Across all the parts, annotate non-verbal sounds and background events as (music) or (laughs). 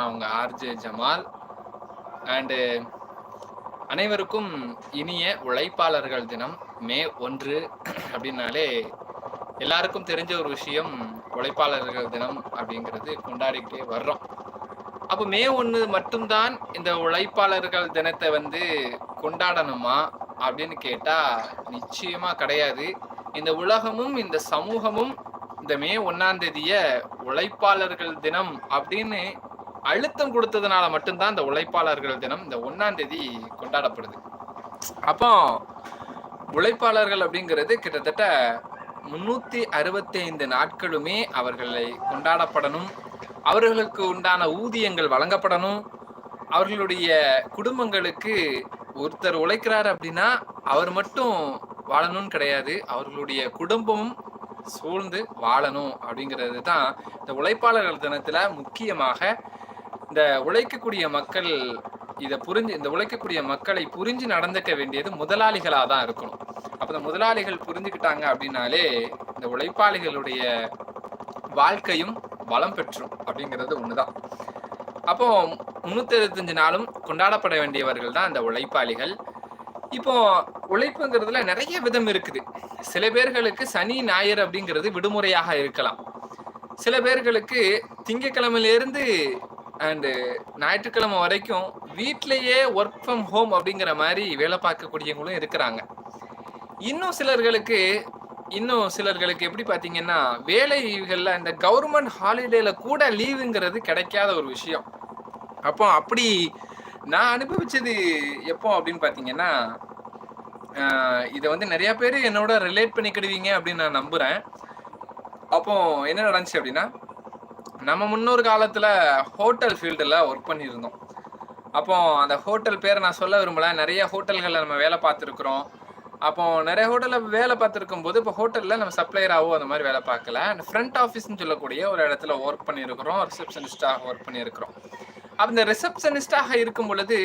நான் உங்கள் RJ Jamal. And அனைவருக்கும் இனிய உழைப்பாளர்கள் தினம் மே ஒன்று அப்படின்னாலே எல்லாருக்கும் தெரிஞ்ச ஒரு விஷயம் உழைப்பாளர்கள் தினம் அப்படிங்கிறது கொண்டாடிக்கிட்டே வர்றோம். அப்போ மே ஒன்று மட்டும்தான் இந்த உழைப்பாளர்கள் தினத்தை வந்து கொண்டாடணுமா அப்படின்னு கேட்டால் நிச்சயமாக கிடையாது. இந்த உலகமும் இந்த சமூகமும் இந்த மே ஒன்னாம் உழைப்பாளர்கள் தினம் அப்படின்னு அழுத்தம் கொடுத்ததுனால மட்டும்தான் இந்த உழைப்பாளர்கள் தினம் இந்த ஒன்னாம் தேதி கொண்டாடப்படுது. அப்போ உழைப்பாளர்கள் அப்படிங்கிறது கிட்டத்தட்ட முன்னூத்தி அறுபத்தி ஐந்து நாட்களுமே அவர்களை கொண்டாடப்படணும். அவர்களுக்கு உண்டான ஊதியங்கள் வழங்கப்படணும். அவர்களுடைய குடும்பங்களுக்கு ஒருத்தர் உழைக்கிறார் அப்படின்னா அவர் மட்டும் வாழணும்னு கிடையாது. அவர்களுடைய குடும்பமும் சூழ்ந்து வாழணும் அப்படிங்கிறது தான் இந்த உழைப்பாளர்கள் தினத்தில் முக்கியமாக இந்த உழைக்கக்கூடிய மக்கள் இதை புரிஞ்சு இந்த உழைக்கக்கூடிய மக்களை புரிஞ்சு நடந்துக்க வேண்டியது முதலாளிகளாக தான் இருக்கணும். அப்போ இந்த முதலாளிகள் புரிஞ்சுக்கிட்டாங்க அப்படின்னாலே இந்த உழைப்பாளிகளுடைய வாழ்க்கையும் வளம் பெற்றும் அப்படிங்கிறது ஒண்ணுதான். அப்போ முன்னூத்தி எழுபத்தஞ்சு நாளும் கொண்டாடப்பட வேண்டியவர்கள் தான் இந்த உழைப்பாளிகள். இப்போ உழைப்புங்கிறதுல நிறைய விதம் இருக்குது. சில பேர்களுக்கு சனி ஞாயிறு அப்படிங்கிறது விடுமுறையாக இருக்கலாம். சில பேர்களுக்கு திங்கக்கிழமையிலேருந்து அண்டு ஞாயிற்றுக்கிழமை வரைக்கும் வீட்டிலேயே ஒர்க் ஃப்ரம் ஹோம் அப்படிங்கிற மாதிரி வேலை பார்க்கக்கூடியவங்களும் இருக்கிறாங்க. இன்னும் சிலர்களுக்கு இன்னும் சிலர்களுக்கு எப்படி பார்த்தீங்கன்னா வேலைகளில் இந்த கவர்மெண்ட் ஹாலிடேல கூட லீவுங்கிறது கிடைக்காத ஒரு விஷயம். அப்போ அப்படி நான் அனுபவிச்சது எப்போ அப்படின்னு பார்த்தீங்கன்னா இதை வந்து நிறையா பேர் என்னோட ரிலேட் பண்ணிக்கிடுவீங்க அப்படின்னு நான் நம்புகிறேன் அப்போ என்ன நடந்துச்சு அப்படின்னா நம்ம முன்னொரு காலத்தில் ஹோட்டல் ஃபீல்டில் ஒர்க் பண்ணியிருந்தோம். அப்போ அந்த ஹோட்டல் பேரை நான் சொல்ல விரும்பல. நிறைய ஹோட்டல்களில் நம்ம வேலை பார்த்துருக்குறோம். அப்போ நிறைய ஹோட்டலில் வேலை பார்த்துருக்கும் போது இப்போ ஹோட்டலில் நம்ம சப்ளையராகவோ அந்த மாதிரி வேலை பார்க்கல. அண்ட் ஃப்ரண்ட் ஆஃபீஸ்னு சொல்லக்கூடிய ஒரு இடத்துல ஒர்க் பண்ணியிருக்கிறோம். ரிசப்ஷனிஸ்டாக ஒர்க் பண்ணியிருக்கிறோம். அப்போ ரிசப்ஷனிஸ்டாக இருக்கும் பொழுது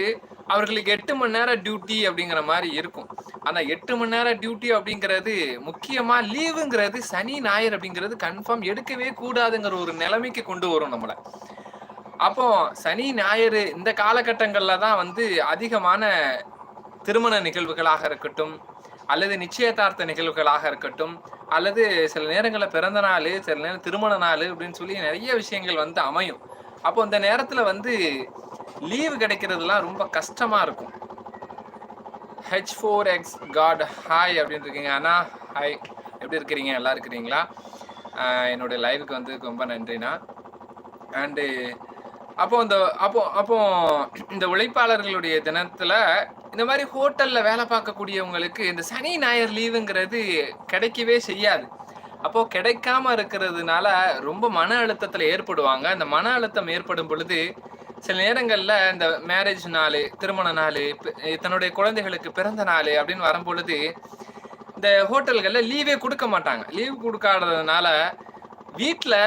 அவர்களுக்கு எட்டு மணி நேரம் டியூட்டி அப்படிங்கிற மாதிரி இருக்கும். ஆனால் எட்டு மணி நேரம் டியூட்டி அப்படிங்கிறது முக்கியமாக லீவுங்கிறது சனி ஞாயிறு அப்படிங்கிறது கன்ஃபார்ம் எடுக்கவே கூடாதுங்கிற ஒரு நிலைமைக்கு கொண்டு வரும் நம்மளை. அப்போ சனி ஞாயிறு இந்த காலகட்டங்களில் தான் வந்து அதிகமான திருமண நிகழ்வுகளாக இருக்கட்டும் அல்லது நிச்சயதார்த்த நிகழ்வுகளாக இருக்கட்டும் அல்லது சில நேரங்களில் பிறந்த நாள் சில நேரம் திருமண நாள் அப்படின்னு சொல்லி நிறைய விஷயங்கள் வந்து அமையும். அப்போ இந்த நேரத்தில் வந்து லீவு கிடைக்கிறதுலாம் ரொம்ப கஷ்டமாக இருக்கும். H four X card hi அப்படின்னு இருக்கீங்க. அண்ணா ஹாய் எப்படி இருக்கிறீங்க? நல்லா இருக்கிறீங்களா? என்னுடைய லைவுக்கு வந்து ரொம்ப நன்றிண்ணா. அண்டு அப்போ இந்த அப்போ அப்போ இந்த உழைப்பாளர்களுடைய தினத்தில் இந்த மாதிரி ஹோட்டலில் வேலை பார்க்கக்கூடியவங்களுக்கு இந்த சனி ஞாயிறு லீவுங்கிறது கிடைக்கவே செய்யாது. அப்போது கிடைக்காம இருக்கிறதுனால ரொம்ப மன அழுத்தத்தில் ஏற்படுவாங்க. அந்த மன அழுத்தம் ஏற்படும் பொழுது சில நேரங்களில் இந்த மேரேஜ் நாள் திருமண நாள் தன்னுடைய குழந்தைகளுக்கு பிறந்த நாள் அப்படின்னு வரும்பொழுது இந்த ஹோட்டல்களில் லீவே கொடுக்க மாட்டாங்க. லீவ் கொடுக்காததுனால வீட்டில்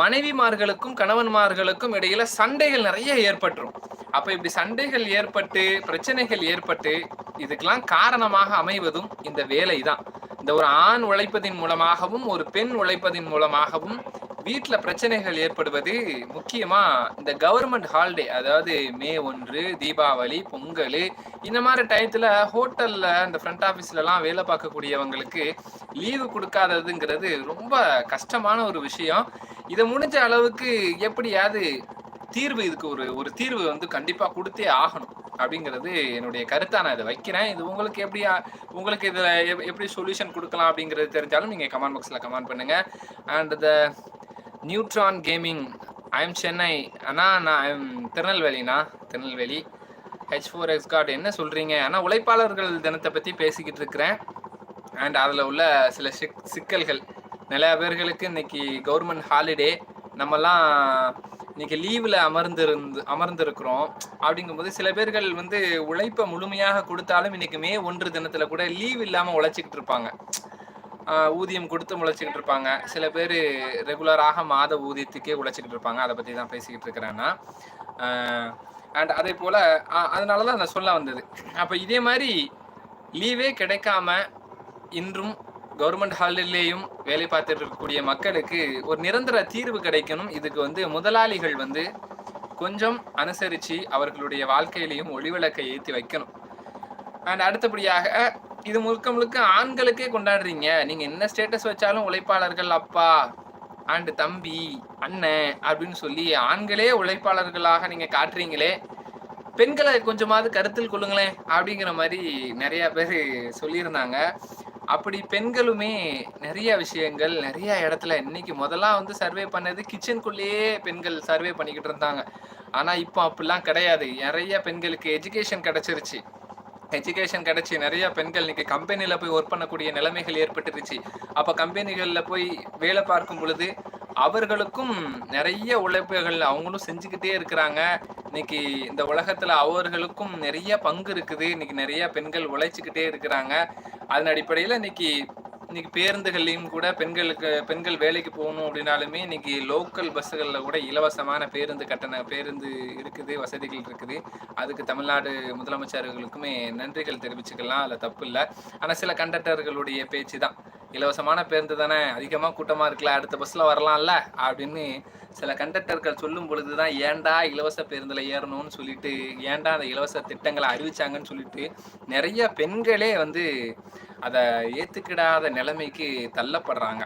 மனைவிமார்களுக்கும் கணவன்மார்களுக்கும் இடையில சண்டைகள் நிறைய ஏற்பட்டுரும். அப்போ இப்படி சண்டைகள் ஏற்பட்டு பிரச்சனைகள் ஏற்பட்டு இதுக்கெல்லாம் காரணமாக அமைவதும் இந்த வேலை தான் இந்த ஒரு ஆண் உழைப்பதின் மூலமாகவும் ஒரு பெண் உழைப்பதின் மூலமாகவும் வீட்டில் பிரச்சனைகள் ஏற்படுவது முக்கியமாக இந்த கவர்மெண்ட் ஹாலிடே அதாவது மே ஒன்று தீபாவளி பொங்கல் இந்த மாதிரி டயத்தில் ஹோட்டலில் இந்த ஃப்ரண்ட் ஆஃபீஸ்லலாம் வேலை பார்க்கக்கூடியவங்களுக்கு லீவு கொடுக்காததுங்கிறது ரொம்ப கஷ்டமான ஒரு விஷயம். இதை முடிஞ்ச அளவுக்கு எப்படியாவது தீர்வு இதுக்கு ஒரு ஒரு தீர்வு வந்து கண்டிப்பாக கொடுத்தே ஆகணும் அப்படிங்கிறது என்னுடைய கருத்தை நான் இதை வைக்கிறேன். இது உங்களுக்கு எப்படி உங்களுக்கு இதில் எப்படி சொல்யூஷன் கொடுக்கலாம் அப்படிங்கிறது தெரிஞ்சாலும் நீங்கள் கமெண்ட் பாக்ஸில் கமெண்ட் பண்ணுங்கள் and the neutron gaming. I'm Chennai அண்ணா நான் I'm திருநெல்வேலிண்ணா Tirunelveli H four X card என்ன சொல்கிறீங்க ஆனால் உழைப்பாளர்கள் தினத்தை பற்றி பேசிக்கிட்டு இருக்கிறேன். அண்ட் அதில் உள்ள சில சிக் சிக்கல்கள். நிறையா பேர்களுக்கு இன்னைக்கு கவர்மெண்ட் ஹாலிடே நம்மலாம் இன்னைக்கு லீவில் அமர்ந்திருந்து அமர்ந்திருக்கிறோம். அப்படிங்கும்போது சில பேர்கள் வந்து உழைப்பை முழுமையாக கொடுத்தாலும் இன்னைக்கு மே ஒன்று தினத்தில் கூட லீவ் இல்லாமல் உழைச்சிக்கிட்டு இருப்பாங்க. ஊதியம் கொடுத்து உழைச்சிக்கிட்டு இருப்பாங்க. சில பேர் ரெகுலராக மாத ஊதியத்துக்கே உழைச்சிக்கிட்டு இருப்பாங்க. அதை பற்றி தான் பேசிக்கிட்டு இருக்கிறேன்னா அண்ட் அதே போல் அதனால தான் நான் சொல்ல வந்தது. அப்போ இதே மாதிரி லீவே கிடைக்காம இன்றும் கவர்மெண்ட் ஹாலிலேயும் வேலை பார்த்துட்டு இருக்கக்கூடிய மக்களுக்கு ஒரு நிரந்தர தீர்வு கிடைக்கணும். இதுக்கு வந்து முதலாளிகள் வந்து கொஞ்சம் அனுசரித்து அவர்களுடைய வாழ்க்கையிலையும் ஒளிவிளக்கை ஏற்றி வைக்கணும். அண்ட் அடுத்தபடியாக இது முழுக்க முழுக்க ஆண்களுக்கே கொண்டாடுறீங்க. நீங்கள் என்ன ஸ்டேட்டஸ் வச்சாலும் உழைப்பாளர்கள் அப்பா அண்டு தம்பி அண்ணன் அப்படின்னு சொல்லி ஆண்களே உழைப்பாளர்களாக நீங்கள் காட்டுறீங்களே. பெண்களை கொஞ்சமாவது கருத்தில் கொள்ளுங்களேன் அப்படிங்கிற மாதிரி நிறைய பேர் சொல்லியிருந்தாங்க. அப்படி பெண்களுமே நிறைய விஷயங்கள் நிறைய இடத்துல இன்னைக்கு முதல்லாம் வந்து சர்வே பண்ணது கிச்சனுக்குள்ளேயே பெண்கள் சர்வே பண்ணிக்கிட்டு இருந்தாங்க. ஆனால் இப்போ அப்படிலாம் கிடையாது. நிறைய பெண்களுக்கு எஜுகேஷன் கிடைச்சிருச்சு. எஜுகேஷன் கிடைச்சி நிறைய பெண்கள் இன்னைக்கு கம்பெனியில் போய் ஒர்க் பண்ணக்கூடிய நிலைமைகள் ஏற்பட்டுருச்சு. அப்போ கம்பெனிகளில் போய் வேலை பார்க்கும் பொழுது அவர்களுக்கும் நிறைய உழைப்புகள் அவங்களும் செஞ்சுக்கிட்டே இருக்கிறாங்க. இன்னைக்கு இந்த உலகத்தில் அவர்களுக்கும் நிறைய பங்கு இருக்குது. இன்னைக்கு நிறைய பெண்கள் உழைச்சிக்கிட்டே இருக்கிறாங்க. அதன் அடிப்படையில் இன்னைக்கு இன்னைக்கு பேருந்துகள்லையும் கூட பெண்களுக்கு பெண்கள் வேலைக்கு போகணும் அப்படின்னாலுமே இன்னைக்கு லோக்கல் பஸ்ஸுகளில் கூட இலவசமான பேருந்து கட்டண பேருந்து இருக்குது வசதிகள் இருக்குது. அதுக்கு தமிழ்நாடு முதலமைச்சர்களுக்குமே நன்றிகள் தெரிவிச்சுக்கலாம். அதில் தப்பு இல்லை. ஆனால் சில கண்டக்டர்களுடைய பேச்சு தான். இலவசமான பேருந்து தானே அதிகமாக கூட்டமாக இருக்கல அடுத்த பஸ்ஸில் வரலாம்ல அப்படின்னு சில கண்டக்டர்கள் சொல்லும் பொழுது தான் ஏன்டா இலவச பேருந்தில் ஏறணும்னு சொல்லிட்டு ஏன்டா அந்த இலவச திட்டங்களை அறிவிச்சாங்கன்னு சொல்லிட்டு நிறைய பெண்களே வந்து அதை ஏற்றுக்கிடாத நிலைமைக்கு தள்ளப்படுறாங்க.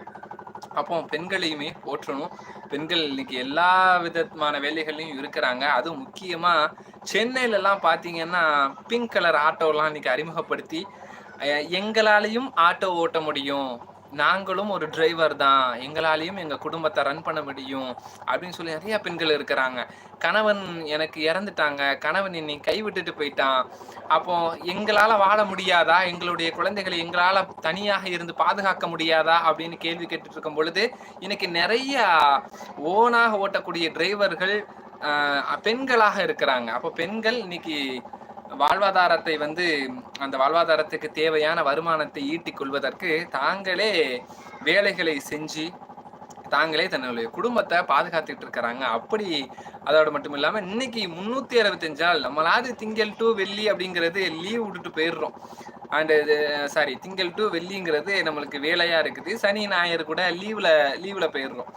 அப்போ பெண்களையுமே போற்றணும். பெண்கள் இன்னைக்கு எல்லா விதமான வேலைகள்லையும் இருக்கிறாங்க. அதுவும் முக்கியமாக சென்னையிலலாம் பார்த்தீங்கன்னா பிங்க் கலர் ஆட்டோலாம் இன்னைக்கு அறிமுகப்படுத்தி அஹ், எங்களாலையும் ஆட்டோ ஓட்ட முடியும். நாங்களும் ஒரு டிரைவர் தான். எங்களாலையும் எங்கள் குடும்பத்தை ரன் பண்ண முடியும். அப்படின்னு சொல்லி நிறைய பெண்கள் இருக்கிறாங்க. கணவன் எனக்கு இறந்துட்டாங்க. கணவன் என்னை கைவிட்டுட்டு போயிட்டான். அப்போ எங்களால் வாழ முடியாதா? எங்களுடைய குழந்தைகளை எங்களால் தனியாக இருந்து பாதுகாக்க முடியாதா? அப்படின்னு கேள்வி கேட்டுட்டு இருக்கும் பொழுது இன்னைக்கு நிறைய ஓனாக ஓட்டக்கூடிய டிரைவர்கள் பெண்களாக இருக்கிறாங்க. அப்போ பெண்கள் இன்னைக்கு வாழ்வாதாரத்தை வந்து அந்த வாழ்வாதாரத்துக்கு தேவையான வருமானத்தை ஈட்டிக் கொள்வதற்கு தாங்களே வேலைகளை செஞ்சு தாங்களே தன்னுடைய குடும்பத்தை பாதுகாத்துட்டு இருக்கிறாங்க. அப்படி அதோட மட்டும் இல்லாமல் இன்னைக்கு முந்நூற்றி அறுபத்தஞ்சு நாள் நம்மளாவது திங்கள் டு வெள்ளி அப்படிங்கிறது லீவ் விட்டுட்டு போயிடுறோம். அண்ட் சாரி திங்கள் டு வெள்ளிங்கிறது நம்மளுக்கு வேலையாக இருக்குது. சனி ஞாயிறு கூட லீவில் லீவில் போயிடுறோம்.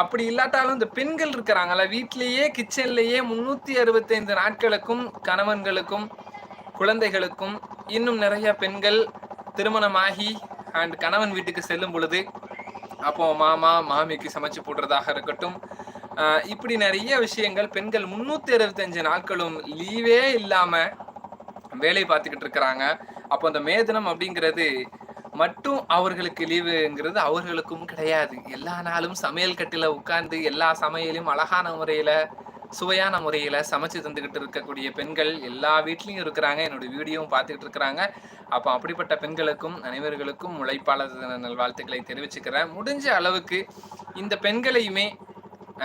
அப்படி இல்லாட்டாலும் இந்த பெண்கள் இருக்கிறாங்கல்ல வீட்லேயே கிச்சன்லேயே முன்னூற்றி அறுபத்தைந்து நாட்களுக்கும் கணவன்களுக்கும் குழந்தைகளுக்கும் இன்னும் நிறைய பெண்கள் திருமணமாகி அண்ட் கணவன் வீட்டுக்கு செல்லும் பொழுது அப்போ மாமா மாமிக்கு சமைச்சு போடுறதாக இருக்கட்டும். இப்படி நிறைய விஷயங்கள் பெண்கள் முன்னூற்றி அறுபத்தஞ்சு நாட்களும் லீவே இல்லாமல் வேலை பார்த்துக்கிட்டு இருக்கிறாங்க. அப்போ அந்த மே தினம் அப்படிங்கிறது மட்டும் அவர்களுக்கு லீவுங்கிறது அவர்களுக்கும் கிடையாது. எல்லா நாளும் சமையல் கட்டில உட்கார்ந்து எல்லா சமையலையும் அழகான முறையில் சுவையான முறையில் சமைச்சு தந்துக்கிட்டு இருக்கக்கூடிய பெண்கள் எல்லா வீட்லேயும் இருக்கிறாங்க. என்னுடைய வீடியோவும் பார்த்துக்கிட்டு இருக்கிறாங்க. அப்போ அப்படிப்பட்ட பெண்களுக்கும் அனைவர்களுக்கும் உழைப்பாளர் நல்வாழ்த்துக்களை தெரிவிச்சுக்கிறேன். முடிஞ்ச அளவுக்கு இந்த பெண்களையுமே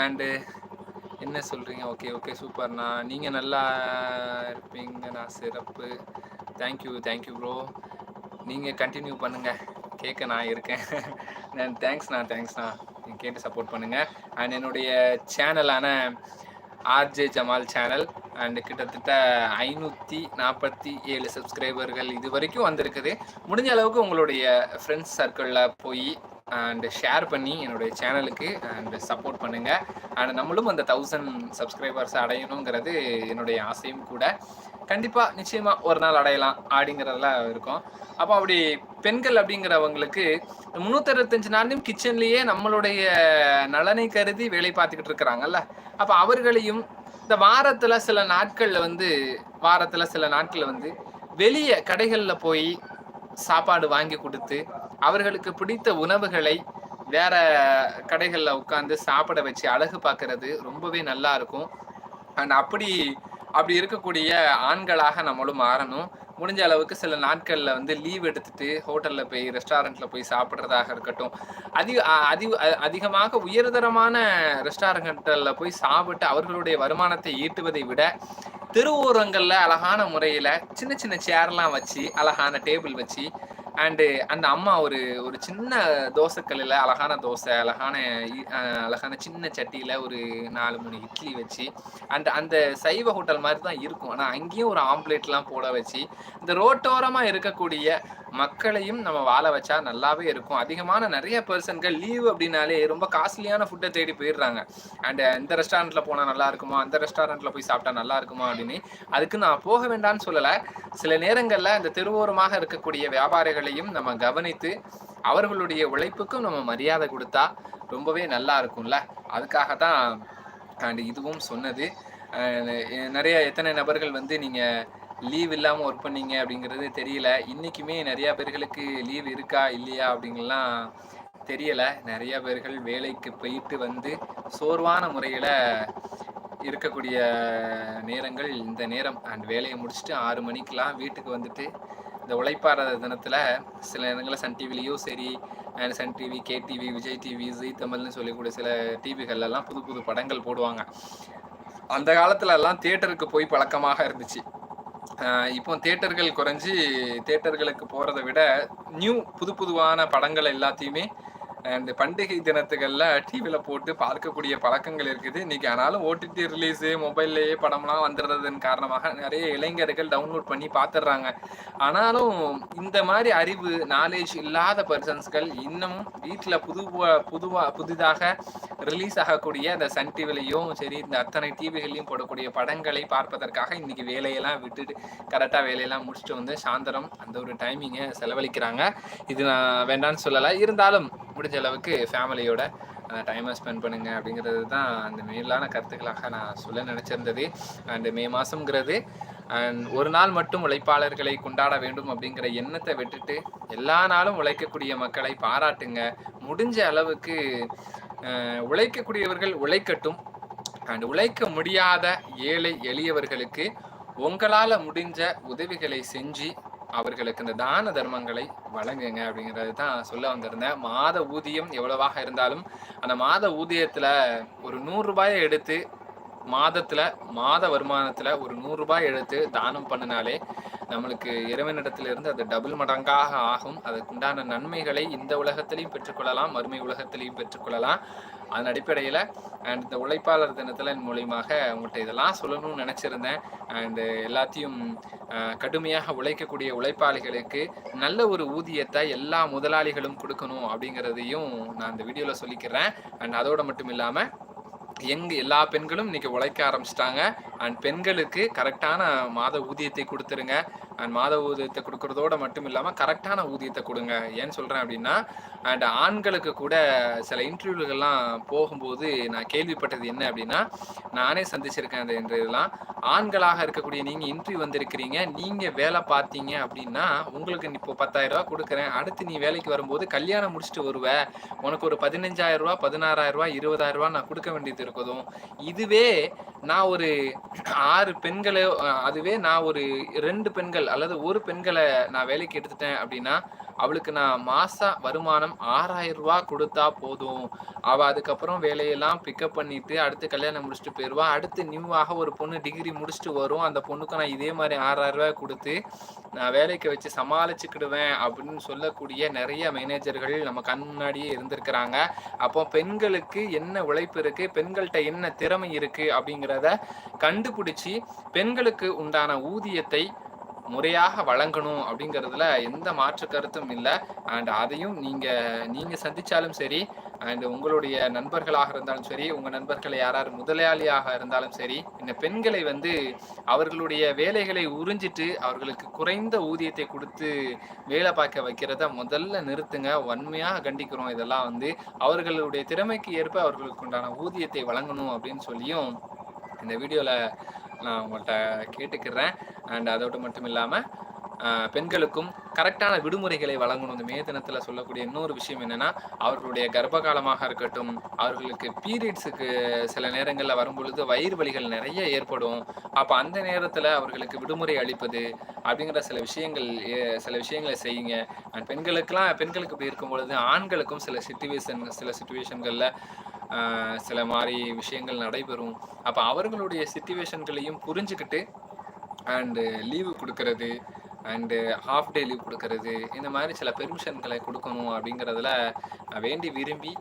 அண்டு என்ன சொல்கிறீங்க ஓகே ஓகே சூப்பர்ண்ணா நீங்கள் நல்லா இருப்பீங்க. நான் சிறப்பு. Thank you thank you bro நீங்கள் கண்டினியூ பண்ணுங்கள் கேட்க நான் இருக்கேன். (laughs) நான் தேங்க்ஸ்ண்ணா தேங்க்ஸ்ண்ணா நீங்கள் கேட்டு சப்போர்ட் பண்ணுங்கள் அண்ட் என்னுடைய சேனலான ஆர்ஜே ஜமால் சேனல் அண்டு கிட்டத்தட்ட ஐநூற்றி நாற்பத்தி ஏழு சப்ஸ்கிரைபர்கள் இது வரைக்கும் வந்திருக்குது. முடிஞ்ச அளவுக்கு உங்களுடைய ஃப்ரெண்ட்ஸ் சர்க்கிளில் போய் அண்டு ஷேர் பண்ணி என்னுடைய சேனலுக்கு அண்டு சப்போர்ட் பண்ணுங்கள் அண்ட் நம்மளும் அந்த தௌசண்ட் சப்ஸ்கிரைபர்ஸ் அடையணுங்கிறது என்னுடைய ஆசையும் கூட. கண்டிப்பாக நிச்சயமாக ஒரு நாள் அடையலாம் அப்படிங்கிறதெல்லாம் இருக்கும். அப்போ அப்படி பெண்கள் அப்படிங்கிறவங்களுக்கு முந்நூற்றறுபத்தஞ்சு நாளையும் கிச்சன்லேயே நம்மளுடைய நலனை கருதி வேலை பார்த்துக்கிட்டு இருக்கிறாங்கல்ல. அப்போ அவர்களையும் இந்த வாரத்தில் சில நாட்களில் வந்து வாரத்தில் சில நாட்களில் வந்து வெளியே கடைகளில் போய் சாப்பாடு வாங்கி கொடுத்து அவர்களுக்கு பிடித்த உணவுகளை வேற கடைகளில் உட்காந்து சாப்பிட வச்சு அழகு பார்க்கறது ரொம்பவே நல்லா இருக்கும். அண்ட் அப்படி அப்படி இருக்கக்கூடிய ஆண்களாக நம்மளும் மாறணும். முடிஞ்ச அளவுக்கு சில நாட்களில் வந்து லீவ் எடுத்துட்டு ஹோட்டலில் போய் ரெஸ்டாரண்ட்டில் போய் சாப்பிட்றதாக இருக்கட்டும். அதிக அதி அதிகமாக உயர்தரமான ரெஸ்டாரண்ட்டில் போய் சாப்பிட்டு அவர்களுடைய வருமானத்தை ஈட்டுவதை விட தெருவோரங்களில் அழகான முறையில் சின்ன சின்ன சேர்லாம் வச்சு அழகான டேபிள் வச்சு அண்டு அந்த அம்மா ஒரு ஒரு சின்ன தோசைக்கல்லில் அழகான தோசை அழகான இ- அழகான சின்ன சட்டியில் ஒரு நாலு மூணு இட்லி வச்சு அண்ட் அந்த சைவ ஹோட்டல் மாதிரி தான் இருக்கும். ஆனால் அங்கேயும் ஒரு ஆம்லேட்லாம் போட வச்சு இந்த ரோட்டோரமாக இருக்கக்கூடிய மக்களையும் நம்ம வாழ வச்சா நல்லாவே இருக்கும். அதிகமான நிறைய பர்சன்கள் லீவ் அப்படின்னாலே ரொம்ப காஸ்ட்லியான ஃபுட்டை தேடி போயிடுறாங்க. அண்ட் இந்த ரெஸ்டாரண்ட்டில் போனால் நல்லா இருக்குமா? அந்த ரெஸ்டாரண்ட்டில் போய் சாப்பிட்டா நல்லா இருக்குமா? அப்படின்னு அதுக்கு நான் போக வேண்டாம்னு சொல்லலை. சில நேரங்களில் இந்த தெருவோரமாக இருக்கக்கூடிய வியாபாரிகள் வியாபாரிகளையும் நம்ம கவனித்து அவர்களுடைய உழைப்புக்கும் நம்ம மரியாதை கொடுத்தா ரொம்பவே நல்லா இருக்கும்ல? அதுக்காக தான் அண்ட் இதுவும் சொன்னது. நிறைய எத்தனை நபர்கள் வந்து நீங்கள் லீவ் இல்லாமல் ஒர்க் பண்ணீங்க அப்படிங்கிறது தெரியல. இன்றைக்குமே நிறையா பேர்களுக்கு லீவ் இருக்கா இல்லையா அப்படிங்கலாம் தெரியலை. நிறைய பேர்கள் வேலைக்கு போயிட்டு வந்து சோர்வான முறையில் இருக்கக்கூடிய நேரங்கள் இந்த நேரம் அண்ட் வேலையை முடிச்சுட்டு ஆறு மணிக்கெலாம் வீட்டுக்கு வந்துட்டு இந்த உழைப்பாளர் தினத்தில் சில நேரங்களில் சன் டிவிலையும் சரி Sun TV K TV Vijay TV Zee தமிழ்னு சொல்லக்கூடிய சில டிவிகள்லாம் புது புது படங்கள் போடுவாங்க. அந்த காலத்துல எல்லாம் தியேட்டருக்கு போய் பழக்கமாக இருந்துச்சு. ஆஹ் இப்போ தியேட்டர்கள் குறைஞ்சி தேட்டர்களுக்கு போகிறத விட நியூ புது புதுவான படங்கள் எல்லாத்தையுமே இந்த பண்டிகை தினத்துகளில் டிவியில் போட்டு பார்க்கக்கூடிய பழக்கங்கள் இருக்குது. இன்னைக்கு ஆனாலும் ஓடிடி ரிலீஸு மொபைல்லையே படம்லாம் வந்துடுறதன் காரணமாக நிறைய இளைஞர்கள் டவுன்லோட் பண்ணி பார்த்துடுறாங்க. ஆனாலும் இந்த மாதிரி அறிவு நாலேஜ் இல்லாத பர்சன்ஸ்கள் இன்னமும் வீட்டில் புது புதுவா புதிதாக ரிலீஸ் ஆகக்கூடிய அந்த சன் டிவிலையும் சரி இந்த அத்தனை டிவிகளையும் போடக்கூடிய படங்களை பார்ப்பதற்காக இன்னைக்கு வேலையெல்லாம் விட்டுட்டு கரெக்டாக வேலையெல்லாம் முடிச்சுட்டு வந்து சாயந்தரம் அந்த ஒரு டைமிங்கை செலவழிக்கிறாங்க. இது நான் வேண்டாம்னு சொல்லலை. இருந்தாலும் முடிஞ்ச அளவுக்கு ஃபேமிலியோட டைமை ஸ்பெண்ட் பண்ணுங்க அப்படிங்கிறது தான் அந்த மேலான கருத்துக்களாக நான் சொல்ல நினச்சிருந்தது. அண்டு மே மாதங்கிறது அண்ட் ஒரு நாள் மட்டும் உழைப்பாளர்களை கொண்டாட வேண்டும் அப்படிங்கிற எண்ணத்தை விட்டுட்டு எல்லா நாளும் உழைக்கக்கூடிய மக்களை பாராட்டுங்க. முடிஞ்ச அளவுக்கு உழைக்கக்கூடியவர்கள் உழைக்கட்டும். அண்ட் உழைக்க முடியாத ஏழை எளியவர்களுக்கு உங்களால் முடிஞ்ச உதவிகளை செஞ்சு அவர்களுக்கு இந்த தான தர்மங்களை வழங்குங்க அப்படிங்கிறது தான் சொல்ல வந்திருந்தேன். மாத ஊதியம் எவ்வளவாக இருந்தாலும் அந்த மாத ஊதியத்தில் ஒரு நூறுரூபாயை எடுத்து மாதத்தில் மாத வருமானத்தில் ஒரு நூறுரூபாய் எடுத்து தானம் பண்ணினாலே நம்மளுக்கு இறைவனிடத்திலிருந்து அது டபுள் மடங்காக ஆகும். அதுக்குண்டான நன்மைகளை இந்த உலகத்திலையும் பெற்றுக்கொள்ளலாம் மறுமை உலகத்திலையும் பெற்றுக்கொள்ளலாம். அதன் அடிப்படையில் அண்ட் இந்த உழைப்பாளர் தினத்தில் மூலியமாக உங்கள்கிட்ட இதெல்லாம் சொல்லணும்னு நினச்சிருந்தேன். அண்டு எல்லாத்தையும் கடுமையாக உழைக்கக்கூடிய உழைப்பாளிகளுக்கு நல்ல ஒரு ஊதியத்தை எல்லா முதலாளிகளும் கொடுக்கணும் அப்படிங்கிறதையும் நான் இந்த வீடியோவில் சொல்லிக்கிறேன். அண்ட் அதோடு மட்டும் இல்லாமல் எங்க எல்லா பெண்களும் இன்னைக்கு உழைக்க ஆரம்பிச்சிட்டாங்க. அண்ட் பெண்களுக்கு கரெக்டான மாத ஊதியத்தை கொடுத்துருங்க. மாத ஊதியத்தை கொடுக்கறதோட மட்டும் இல்லாமல் கரெக்டான ஊதியத்தை கொடுங்க. ஏன்னு சொல்கிறேன் அப்படின்னா அண்ட் ஆண்களுக்கு கூட சில இன்டர்வியூகள்லாம் போகும்போது நான் கேள்விப்பட்டது என்ன அப்படின்னா நானே சந்திச்சிருக்கேன் அந்த இதெல்லாம் ஆண்களாக இருக்கக்கூடிய நீங்கள் இன்டர்வியூ வந்திருக்கிறீங்க நீங்கள் வேலை பார்த்தீங்க அப்படின்னா உங்களுக்கு இப்போ பத்தாயிரம் ரூபா கொடுக்குறேன். அடுத்து நீ வேலைக்கு வரும்போது கல்யாணம் முடிச்சுட்டு வருவ. உனக்கு ஒரு பதினஞ்சாயிரம் ரூபா பதினாறாயிரம் ரூபா இருபதாயிரம் ரூபா நான் கொடுக்க வேண்டியது இருக்கதும். இதுவே நான் ஒரு ஆறு பெண்களை அதுவே நான் ஒரு ரெண்டு பெண்கள் அல்லது ஒரு பெண்களை நான் வேலைக்கு எடுத்துட்டேன் அப்படின்னா அவளுக்கு நான் மாச வருமானம் ஆறாயிரம் ரூபா கொடுத்தா போதும். அவ அதுக்கப்புறம் வேலையெல்லாம் பிக்கப் பண்ணிட்டு அடுத்து கல்யாணம் முடிச்சுட்டு போயிடுவா அடுத்து நியூவாக ஒரு பொண்ணு டிகிரி முடிச்சுட்டு வரும். அந்த பொண்ணுக்கு நான் இதே மாதிரி ஆறாயிரம் ரூபாய் கொடுத்து நான் வேலைக்கு வச்சு சமாளிச்சுக்கிடுவேன் அப்படின்னு சொல்லக்கூடிய நிறைய மேனேஜர்கள் நம்ம கண் முன்னாடியே இருந்திருக்கிறாங்க. அப்போ பெண்களுக்கு என்ன உழைப்பு இருக்கு? பெண்கள்கிட்ட என்ன திறமை இருக்கு? அப்படிங்கிறத கண்டுபிடிச்சி பெண்களுக்கு உண்டான ஊதியத்தை முறையாக வழங்கணும் அப்படிங்கிறதுல எந்த மாற்று கருத்தும் இல்லை. அண்ட் அதையும் நீங்கள் நீங்கள் சந்திச்சாலும் சரி அண்ட் உங்களுடைய நண்பர்களாக இருந்தாலும் சரி உங்கள் நண்பர்கள் யாரார் முதலாளியாக இருந்தாலும் சரி இந்த பெண்களை வந்து அவர்களுடைய வேலைகளை உறிஞ்சிட்டு அவர்களுக்கு குறைந்த ஊதியத்தை கொடுத்து வேலை பார்க்க வைக்கிறத முதல்ல நிறுத்துங்க. வன்மையாக கண்டிக்கிறோம். இதெல்லாம் வந்து அவர்களுடைய திறமைக்கு ஏற்ப அவர்களுக்கு உண்டான ஊதியத்தை வழங்கணும் அப்படின்னு சொல்லியும் இந்த வீடியோவில் நான் உங்கள்கிட்ட கேட்டுக்கிறேன். அண்ட் அதோடு மட்டும் இல்லாமல் பெண்களுக்கும் கரெக்டான விடுமுறைகளை வழங்கணும். இந்த மே தினத்தில் சொல்லக்கூடிய இன்னொரு விஷயம் என்னென்னா அவர்களுடைய கர்ப்ப காலமாக இருக்கட்டும் அவர்களுக்கு பீரியட்ஸுக்கு சில நேரங்களில் வரும் பொழுது வயிறு வலிகள் நிறைய ஏற்படும். அப்போ அந்த நேரத்தில் அவர்களுக்கு விடுமுறை அளிப்பது அப்படிங்கிற சில விஷயங்கள் ஏ- சில விஷயங்களை செய்யுங்க. அண்ட் பெண்களுக்கெல்லாம் பெண்களுக்கு இப்படி இருக்கும் பொழுது ஆண்களுக்கும் சில சுச்சுவேஷன் சில சுச்சுவேஷன்களில் சில மாதிரி விஷயங்கள் நடைபெறும். அப்போ அவர்களுடைய சுச்சுவேஷன்களையும் புரிஞ்சுக்கிட்டு அண்டு லீவு கொடுக்கறது அண்டு ஹாஃப் டே லீவ் கொடுக்கறது இந்த மாதிரி சில பெர்மிஷன்களை கொடுக்கணும் அப்படிங்கிறதுல வேண்டி விரும்பி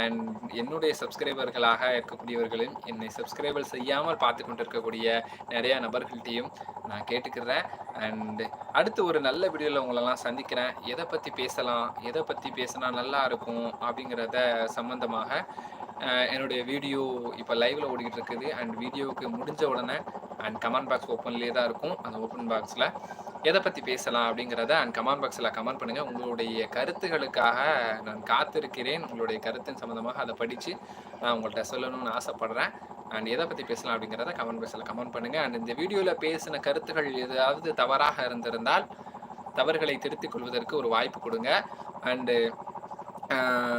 அண்ட் என்னுடைய சப்ஸ்கிரைபர்களாக இருக்கக்கூடியவர்களும் என்னை சப்ஸ்கிரைபர் செய்யாமல் பார்த்து கொண்டு இருக்கக்கூடிய நிறையா நபர்கள்ட்டையும் நான் கேட்டுக்கிறேன். அண்டு அடுத்து ஒரு நல்ல வீடியோவில் உங்களெல்லாம் சந்திக்கிறேன். எதை பற்றி பேசலாம் எதை பற்றி பேசினா நல்லா இருக்கும் அப்படிங்கிறத சம்மந்தமாக என்னுடைய வீடியோ இப்போ லைவில் ஓடிக்கிட்டு இருக்குது அண்ட் வீடியோவுக்கு முடிஞ்ச உடனே அண்ட் கமெண்ட் பாக்ஸ் ஓப்பன்லேயே தான் இருக்கும். அந்த ஓப்பன் பாக்ஸில் எதை பற்றி பேசலாம் அப்படிங்கிறத அண்ட் கமெண்ட் பாக்ஸில் கமெண்ட் பண்ணுங்கள் உங்களுடைய கருத்துகளுக்காக நான் காத்திருக்கிறேன். உங்களுடைய கருத்தின் சம்மந்தமாக அதை படித்து நான் உங்கள்கிட்ட சொல்லணும்னு ஆசைப்பட்றேன். அண்ட் எதை பற்றி பேசலாம் அப்படிங்கிறத கமெண்ட் பாக்ஸில் கமெண்ட் பண்ணுங்கள் அண்ட் இந்த வீடியோவில் பேசின கருத்துகள் ஏதாவது தவறாக இருந்திருந்தால் தவறுகளை திருத்திக் கொள்வதற்கு ஒரு வாய்ப்பு கொடுங்க. அண்டு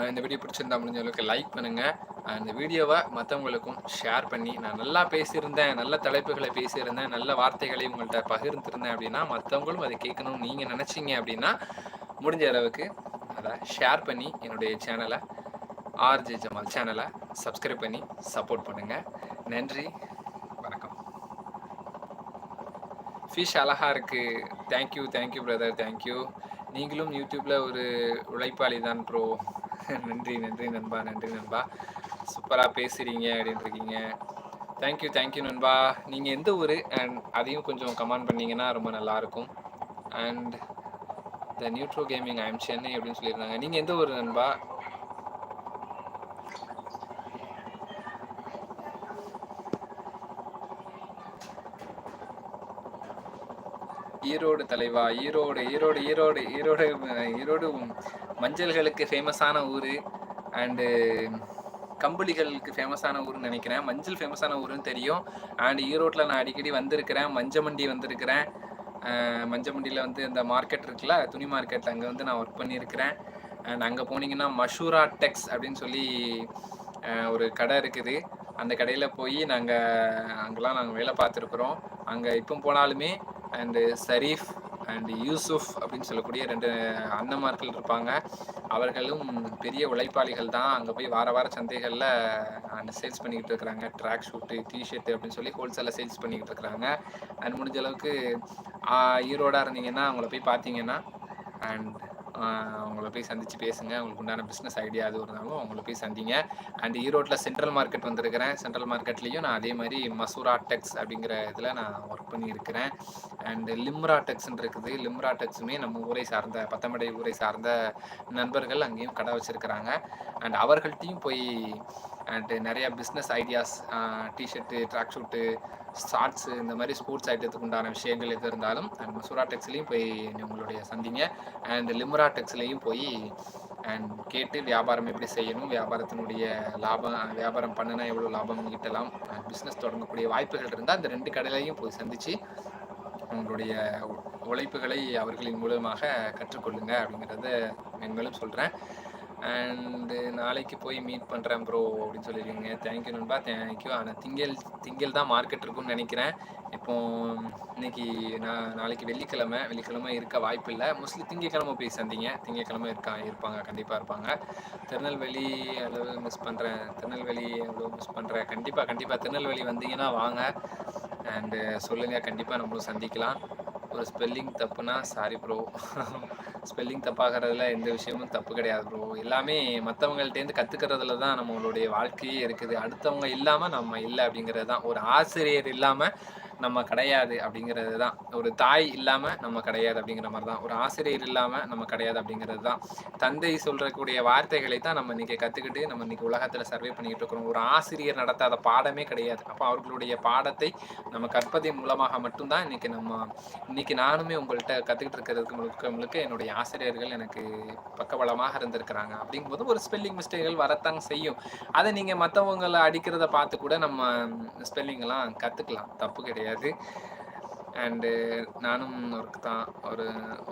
இந்த வீடியோ பிடிச்சிருந்தா முடிஞ்ச அளவுக்கு லைக் பண்ணுங்கள் அந்த வீடியோவை மற்றவங்களுக்கும் ஷேர் பண்ணி நான் நல்லா பேசியிருந்தேன் நல்ல தலைப்புகளை பேசியிருந்தேன் நல்ல வார்த்தைகளை உங்கள்கிட்ட பகிர்ந்துருந்தேன் அப்படின்னா மற்றவங்களும் அதை கேட்கணும்னு நீங்கள் நினச்சிங்க அப்படின்னா முடிஞ்ச அளவுக்கு அதை ஷேர் பண்ணி என்னுடைய சேனலை ஆர்ஜே ஜமால் சேனலை சப்ஸ்கிரைப் பண்ணி சப்போர்ட் பண்ணுங்கள் நன்றி வணக்கம். ஃபிஷ் அழகாக இருக்குது தேங்க்யூ தேங்க்யூ பிரதர் தேங்க்யூ நீங்களும் யூடியூப்பில் ஒரு உழைப்பாளி தான் ப்ரோ நன்றி நன்றி நண்பா நன்றி நண்பா. சூப்பராக பேசுகிறீங்க அப்படின்ட்டுருக்கீங்க தேங்க்யூ தேங்க்யூ நண்பா. நீங்கள் எந்த ஊர்? அண்ட் அதையும் கொஞ்சம் கமெண்ட் பண்ணிங்கன்னா ரொம்ப நல்லாயிருக்கும். And the neutron gaming I'm Chennai அப்படின்னு சொல்லியிருந்தாங்க. நீங்கள் எந்த ஊர் நண்பா? ஈரோடு தலைவா ஈரோடு ஈரோடு ஈரோடு ஈரோடு ஈரோடு மஞ்சள்களுக்கு ஃபேமஸான ஊர். அண்டு கம்பளிகளுக்கு ஃபேமஸான ஊர்னு நினைக்கிறேன். மஞ்சள் ஃபேமஸான ஊருன்னு தெரியும். அண்ட் ஈரோட்டில் நான் அடிக்கடி வந்திருக்கிறேன். மஞ்சமண்டி வந்திருக்கிறேன். மஞ்சமண்டியில் வந்து இந்த மார்க்கெட் இருக்குல்ல துணி மார்க்கெட்டில் அங்கே வந்து நான் ஒர்க் பண்ணியிருக்கிறேன். அண்ட் அங்கே போனீங்கன்னா மஷூரா டெக்ஸ் அப்படின்னு சொல்லி ஒரு கடை இருக்குது. அந்த கடையில் போய் நாங்கள் அங்கெல்லாம் நாங்கள் வேலை பார்த்துருக்குறோம். அங்கே இப்போ போனாலுமே அண்டு ஷரீஃப் அண்டு யூசுஃப் அப்படின்னு சொல்லக்கூடிய ரெண்டு அண்ணமார்கள் இருப்பாங்க. அவர்களும் பெரிய உழைப்பாளிகள் தான். அங்கே போய் வார வார சந்தைகளில் அந்த சேல்ஸ் பண்ணிக்கிட்டு இருக்கிறாங்க. ட்ராக் ஷூட்டு டிஷர்ட்டு அப்படின்னு சொல்லி ஹோல்சேலில் சேல்ஸ் பண்ணிக்கிட்டு இருக்கிறாங்க. அண்ட் முடிஞ்ச அளவுக்கு ஈரோடாக இருந்தீங்கன்னா அவங்கள போய் பார்த்தீங்கன்னா அண்ட் அவங்கள போய் சந்தித்து பேசுங்க. உங்களுக்கு உண்டான பிஸ்னஸ் ஐடியா அது இருந்தாலும் அவங்கள போய் சந்திங்க. அண்ட் ஈரோட்டில் சென்ட்ரல் மார்க்கெட் வந்திருக்கிறேன். சென்ட்ரல் மார்க்கெட்லேயும் நான் அதே மாதிரி மசூரா டெக்ஸ் அப்படிங்கிற இதில் நான் ஒர்க் பண்ணியிருக்கிறேன் அண்ட் லிம்ரா டெக்ஸ்ன்னு இருக்குது. லிம்ரா டெக்ஸுமே நம்ம ஊரை சார்ந்த பத்தமடை ஊரை சார்ந்த நண்பர்கள் அங்கேயும் கடை வச்சுருக்கிறாங்க. அண்ட் அவர்கள்ட்டையும் போய் அண்டு நிறையா business ideas T-shirt track suit shorts இந்த மாதிரி ஸ்போர்ட்ஸ் ஐட்டத்துக்கு உண்டான விஷயங்கள் எது இருந்தாலும் அண்ட் மசூரா டெக்ஸ்லேயும் போய் உங்களுடைய சந்திங்க. அண்ட் லிம்ரா டெக்ஸ்லேயும் போய் அண்ட் கேட்டு வியாபாரம் எப்படி செய்யணும் வியாபாரத்தினுடைய லாபம் வியாபாரம் பண்ணினா எவ்வளோ லாபம் கிட்டலாம் பிஸ்னஸ் தொடங்கக்கூடிய வாய்ப்புகள் இருந்தால் அந்த ரெண்டு கடையிலையும் போய் சந்தித்து உங்களுடைய உழைப்புகளை அவர்களின் மூலமாக கற்றுக்கொள்ளுங்க அப்படிங்கிறத மென்மேலும் சொல்கிறேன் அண்டு நாளைக்கு போய் மீட் பண்ணுறேன் ப்ரோ அப்படின்னு சொல்லியிருக்கீங்க தேங்க்யூ நண்பா. தேங்க்யூ ஆனால் திங்கள் திங்கள் தான் மார்க்கெட் இருக்கும்னு நினைக்கிறேன். இப்போ இன்னைக்கு நான் நாளைக்கு வெள்ளிக்கிழமை வெள்ளிக்கிழமை இருக்க வாய்ப்பு இல்லை. மோஸ்ட்லி திங்கக்கிழமை போய் சந்திங்க. திங்கக்கிழமை இருக்கா இருப்பாங்க கண்டிப்பாக இருப்பாங்க. திருநெல்வேலி அளவு மிஸ் பண்ணுறேன் திருநெல்வேலி அளவு மிஸ் பண்ணுறேன் கண்டிப்பாக கண்டிப்பாக திருநெல்வேலி வந்தீங்கன்னா வாங்க. அண்டு சொல்லுங்கள் கண்டிப்பாக நம்மளும் சந்திக்கலாம். ஒரு ஸ்பெல்லிங் தப்புனா சாரி ப்ரோ ஸ்பெல்லிங் தப்பாகிறதுல எந்த விஷயமும் தப்பு கிடையாது ப்ரோ எல்லாமே மற்றவங்கள்ட்டேருந்து கற்றுக்கிறதுல தான் நம்மளுடைய வாழ்க்கையே இருக்குது. அடுத்தவங்க இல்லாமல் நம்ம இல்லை அப்படிங்கிறது தான் ஒரு ஆசிரியர் இல்லாமல் நம்ம கிடையாது அப்படிங்கிறது தான் ஒரு தாய் இல்லாமல் நம்ம கிடையாது அப்படிங்கிற மாதிரி தான் ஒரு ஆசிரியர் இல்லாமல் நம்ம கிடையாது அப்படிங்கிறது தான் தந்தை சொல்கிறக்கூடிய வார்த்தைகளை தான் நம்ம இன்றைக்கி கற்றுக்கிட்டு நம்ம இன்றைக்கி உலகத்தில் சர்வே பண்ணிக்கிட்டு இருக்கிறோம். ஒரு ஆசிரியர் நடத்தாத பாடமே கிடையாது. அப்போ அவர்களுடைய பாடத்தை நம்ம கற்பதன் மூலமாக மட்டும்தான் இன்றைக்கி நம்ம இன்றைக்கி நானுமே உங்கள்கிட்ட கற்றுக்கிட்டு இருக்கிறதுக்கு முழுக்க முழுக்க என்னுடைய ஆசிரியர்கள் எனக்கு பக்கபலமாக இருந்திருக்கிறாங்க. அப்படிங்கும்போது ஒரு ஸ்பெல்லிங் மிஸ்டேக்கள் வரத்தாங்க செய்யும். அதை நீங்கள் மற்றவங்களை அடிக்கிறத பார்த்து கூட நம்ம ஸ்பெல்லிங்லாம் கற்றுக்கலாம் தப்பு கிடையாது. கிடையாது அண்டு நானும் ஒர்க் தான். ஒரு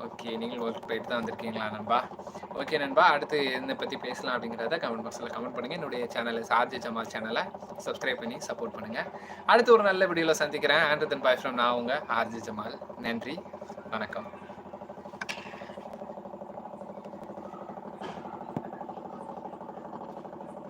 ஓகே நீங்களும் ஒர்க் போயிட்டு தான் வந்திருக்கீங்களா நண்பா? ஓகே நண்பா அடுத்து என்னை பற்றி பேசலாம் அப்படிங்கிறத கமெண்ட் பாக்ஸில் கமெண்ட் பண்ணுங்கள் என்னுடைய சேனலை சார்ஜி ஜமால் சேனலை சப்ஸ்கிரைப் பண்ணி சப்போர்ட் பண்ணுங்கள் அடுத்து ஒரு நல்ல வீடியோவில் சந்திக்கிறேன். ஆண்ட்ரதன் பாய் ஃப்ரம் நான் உங்கள் ஆர்ஜி ஜமால் நன்றி. வணக்கம்.